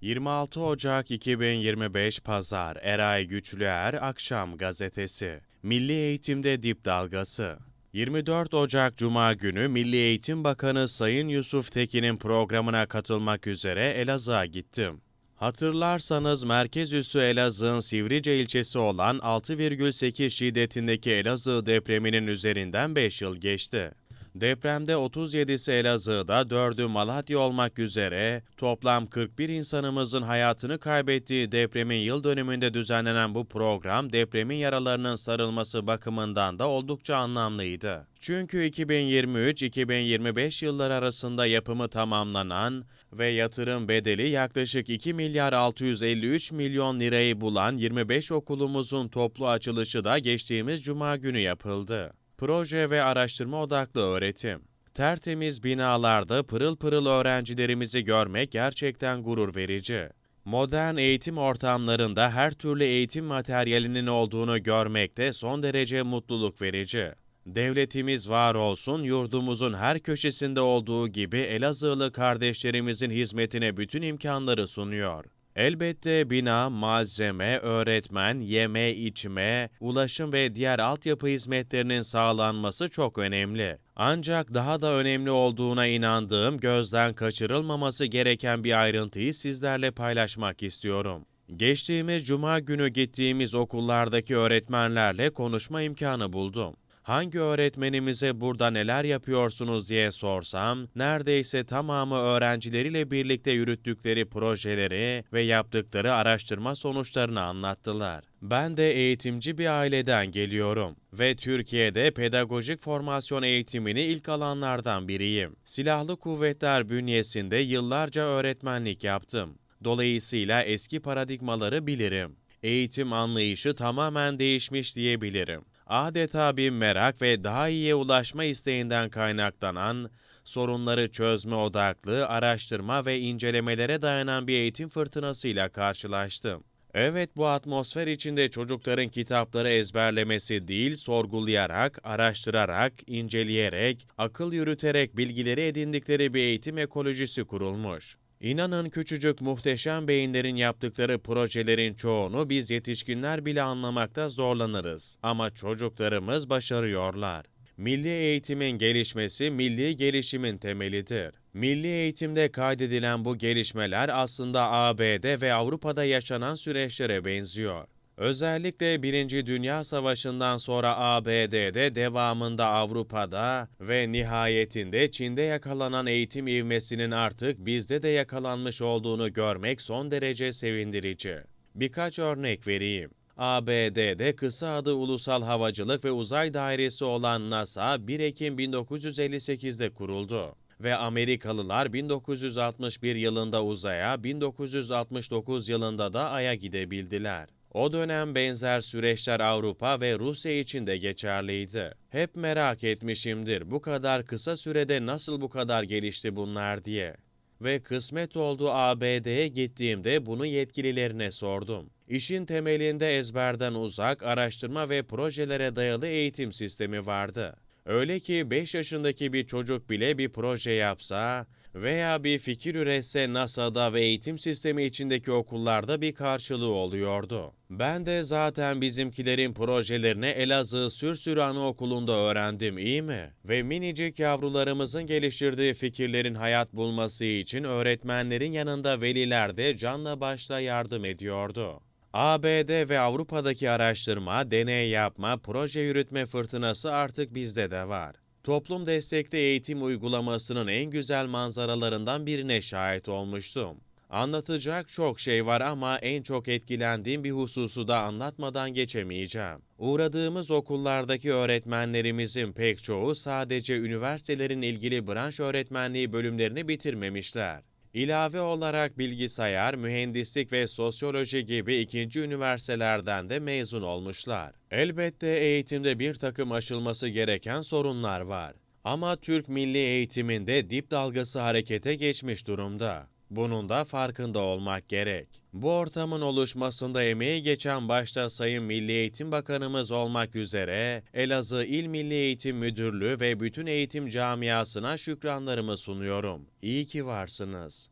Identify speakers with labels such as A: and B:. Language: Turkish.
A: 26 Ocak 2025 Pazar Eray Güçlüer Akşam Gazetesi Milli Eğitimde Dip Dalgası 24 Ocak Cuma günü Milli Eğitim Bakanı Sayın Yusuf Tekin'in programına katılmak üzere Elazığ'a gittim. Hatırlarsanız merkez üssü Elazığ'ın Sivrice ilçesi olan 6,8 şiddetindeki Elazığ depreminin üzerinden 5 yıl geçti. Depremde 37'si Elazığ'da, 4'ü Malatya olmak üzere toplam 41 insanımızın hayatını kaybettiği depremin yıl dönümünde düzenlenen bu program depremin yaralarının sarılması bakımından da oldukça anlamlıydı. Çünkü 2023-2025 yılları arasında yapımı tamamlanan ve yatırım bedeli yaklaşık 2 milyar 653 milyon lirayı bulan 25 okulumuzun toplu açılışı da geçtiğimiz cuma günü yapıldı. Proje ve araştırma odaklı öğretim. Tertemiz binalarda pırıl pırıl öğrencilerimizi görmek gerçekten gurur verici. Modern eğitim ortamlarında her türlü eğitim materyalinin olduğunu görmek de son derece mutluluk verici. Devletimiz var olsun, yurdumuzun her köşesinde olduğu gibi Elazığlı kardeşlerimizin hizmetine bütün imkanları sunuyor. Elbette bina, malzeme, öğretmen, yeme, içme, ulaşım ve diğer altyapı hizmetlerinin sağlanması çok önemli. Ancak daha da önemli olduğuna inandığım, gözden kaçırılmaması gereken bir ayrıntıyı sizlerle paylaşmak istiyorum. Geçtiğimiz cuma günü gittiğimiz okullardaki öğretmenlerle konuşma imkanı buldum hangi öğretmenimize burada neler yapıyorsunuz diye sorsam, neredeyse tamamı öğrencileriyle birlikte yürüttükleri projeleri ve yaptıkları araştırma sonuçlarını anlattılar. Ben de eğitimci bir aileden geliyorum ve Türkiye'de pedagojik formasyon eğitimini ilk alanlardan biriyim. Silahlı kuvvetler bünyesinde yıllarca öğretmenlik yaptım. Dolayısıyla eski paradigmaları bilirim. Eğitim anlayışı tamamen değişmiş diyebilirim adeta bir merak ve daha iyiye ulaşma isteğinden kaynaklanan, sorunları çözme odaklı, araştırma ve incelemelere dayanan bir eğitim fırtınasıyla karşılaştım. Evet bu atmosfer içinde çocukların kitapları ezberlemesi değil, sorgulayarak, araştırarak, inceleyerek, akıl yürüterek bilgileri edindikleri bir eğitim ekolojisi kurulmuş. İnanın küçücük muhteşem beyinlerin yaptıkları projelerin çoğunu biz yetişkinler bile anlamakta zorlanırız. Ama çocuklarımız başarıyorlar. Milli eğitimin gelişmesi milli gelişimin temelidir. Milli eğitimde kaydedilen bu gelişmeler aslında ABD ve Avrupa'da yaşanan süreçlere benziyor. Özellikle Birinci Dünya Savaşı'ndan sonra ABD'de, devamında Avrupa'da ve nihayetinde Çin'de yakalanan eğitim ivmesinin artık bizde de yakalanmış olduğunu görmek son derece sevindirici. Birkaç örnek vereyim. ABD'de kısa adı Ulusal Havacılık ve Uzay Dairesi olan NASA 1 Ekim 1958'de kuruldu ve Amerikalılar 1961 yılında uzaya, 1969 yılında da Ay'a gidebildiler. O dönem benzer süreçler Avrupa ve Rusya için de geçerliydi. Hep merak etmişimdir bu kadar kısa sürede nasıl bu kadar gelişti bunlar diye. Ve kısmet oldu ABD'ye gittiğimde bunu yetkililerine sordum. İşin temelinde ezberden uzak araştırma ve projelere dayalı eğitim sistemi vardı. Öyle ki 5 yaşındaki bir çocuk bile bir proje yapsa, veya bir fikir üretse NASA'da ve eğitim sistemi içindeki okullarda bir karşılığı oluyordu. Ben de zaten bizimkilerin projelerini Elazığ Sürsür Anaokulu'nda öğrendim iyi mi? Ve minicik yavrularımızın geliştirdiği fikirlerin hayat bulması için öğretmenlerin yanında veliler de canla başla yardım ediyordu. ABD ve Avrupa'daki araştırma, deney yapma, proje yürütme fırtınası artık bizde de var toplum destekli eğitim uygulamasının en güzel manzaralarından birine şahit olmuştum. Anlatacak çok şey var ama en çok etkilendiğim bir hususu da anlatmadan geçemeyeceğim. Uğradığımız okullardaki öğretmenlerimizin pek çoğu sadece üniversitelerin ilgili branş öğretmenliği bölümlerini bitirmemişler. İlave olarak bilgisayar, mühendislik ve sosyoloji gibi ikinci üniversitelerden de mezun olmuşlar. Elbette eğitimde bir takım aşılması gereken sorunlar var. Ama Türk milli eğitiminde dip dalgası harekete geçmiş durumda. Bunun da farkında olmak gerek. Bu ortamın oluşmasında emeği geçen başta Sayın Milli Eğitim Bakanımız olmak üzere Elazığ İl Milli Eğitim Müdürlüğü ve bütün eğitim camiasına şükranlarımı sunuyorum. İyi ki varsınız.